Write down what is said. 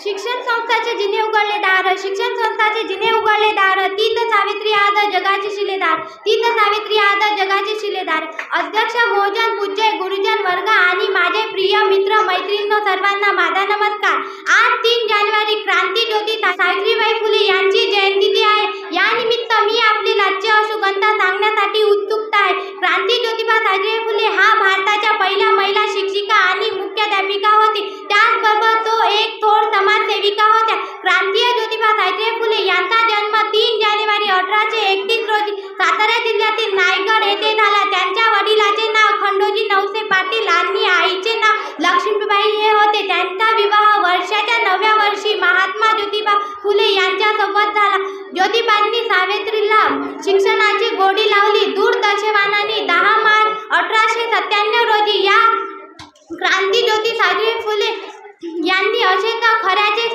शिक्षण संस्थाचे जिने उघडले दार शिक्षण संस्थाचे जिने उघडले दार तीत सावित्री आद जगाचे शिलेदार. तीत सावित्री आद जगाचे शिलेदार. अध्यक्ष भोजन पूज्य गुरुजन वर्ग आणि माझे प्रिय मित्र मैत्रिणी सर्वांना माझा नमस्कार. आज तीन जानेवारी क्रांती ज्योती सावित्रीबाई फुले यांची जयंती आहे या निमित्त मी आपली राज्य सुगंधा सांगण्यासाठी उत्सुकता आहे क्रांती ज्योतिबा सावित्रीबाई फुले हा भारताच्या पहिल्या महिला शिक्षिका आणि मुख्याध्यापिका होती त्याचबरोबर तो एक थोर समाजसेविका होत्या क्रांतीय ज्योतिबा सावित्रीबाई फुले यांचा जन्म तीन जानेवारी अठराशे एकतीस रोजी सातारा जिल्ह्यातील नायगड येथे झाला. त्यांच्या वडिलाचे नाव खंडोजी नवसे पाटील आणि आईचे नाव लक्ष्मीबाई हे होते. त्यांचा विवाह वर्षाच्या नवव्या वर्षी महात्मा ज्योतिबा फुले यांच्यासोबत झाला. ज्योतिबांनी सावित्रीला शिक्षणाची गोडी लावली. दूरदर्शवानाने दहा मार्च अठराशे सत्त्याण्णव रोजी या क्रांती ज्योती सावित्रीबाई असेल तर खऱ्याचे